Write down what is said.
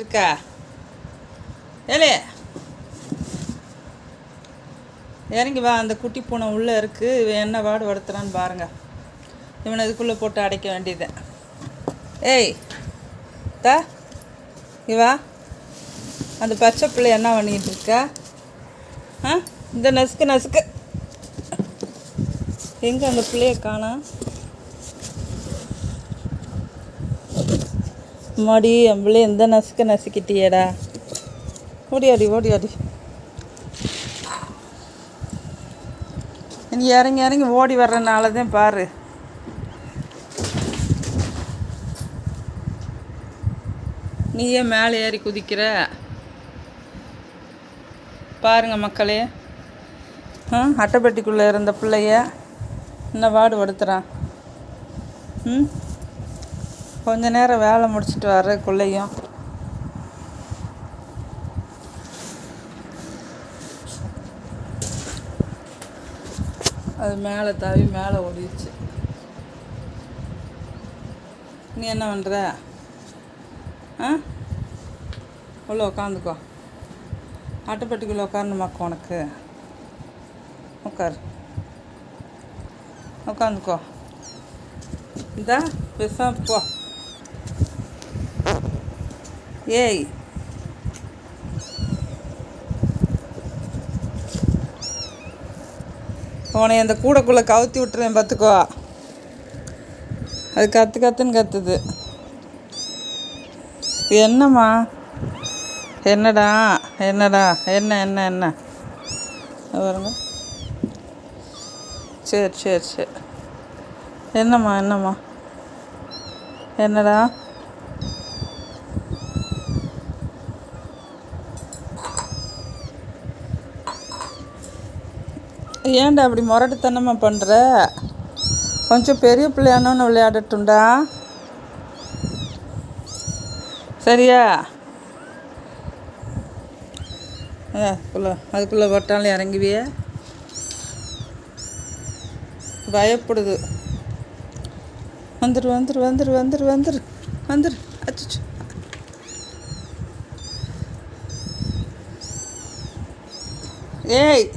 இருக்கா? இருக்க ஏலே. இறங்கி வா அந்த குட்டி பூனை உள்ளே இருக்குது இவன் என்ன வாடு படுத்துறான்னு பாருங்க. இவனை இதுக்குள்ளே போட்டு அடைக்க வேண்டியது. ஏய் தா இவா வா. அந்த பச்சை பிள்ளை என்ன பண்ணிட்டு இருக்கா? ஆ இந்த நசுக்கு நசுக்கு. எங்கே அந்த பிள்ளைய காணா? மடி என் எந்த நசுக்க நசுக்கிட்டியேடா? ஓடியாடி ஓடியாடி. நீ இறங்கி இறங்கி ஓடி வர்றனால தான் பாரு. நீ ஏன் மேலே ஏறி குதிக்கிற? பாருங்க மக்களே. ஆ அட்டைப்பெட்டிக்குள்ளே இருந்த பிள்ளைய என்ன வாடு படுத்துகிறான் ம்? கொஞ்ச நேரம் வேலை முடிச்சிட்டு வர்றதுக்குள்ளேயும். அது மேலே தாவி மேலே ஓடிடுச்சு. நீ என்ன பண்ணுற ஆ? உள்ள உக்காந்துக்கோ. அட்டைப்பட்டிக்குள்ளே உட்காரணுமாக்கோ உனக்கு? உட்காரு உட்காந்துக்கோ இந்தா பேசாம போ. ஏய். உன்னை அந்த கூடைக்குள்ளே கவுத்தி விட்டுறேன் பார்த்துக்கோ. அது கற்று கத்துன்னு கத்துது. என்னம்மா? என்னடா? என்னடா? என்ன என்ன என்ன? வருங்க சரி சரி சரி. என்னம்மா என்னம்மா? என்னடா? ஏன்டா அப்படி முரட்டுத்தனமா பண்ணுற கொஞ்சம் பெரிய பிள்ளையானோன்னு விளையாடட்டும்டா. சரியா? அதுக்குள்ளே அதுக்குள்ளே வட்டாலும் இறங்குவிய. பயப்படுது. வந்துரு வந்துரு வந்துரு வந்துரு வந்துரு வந்துரு. அச்சு ஏய்!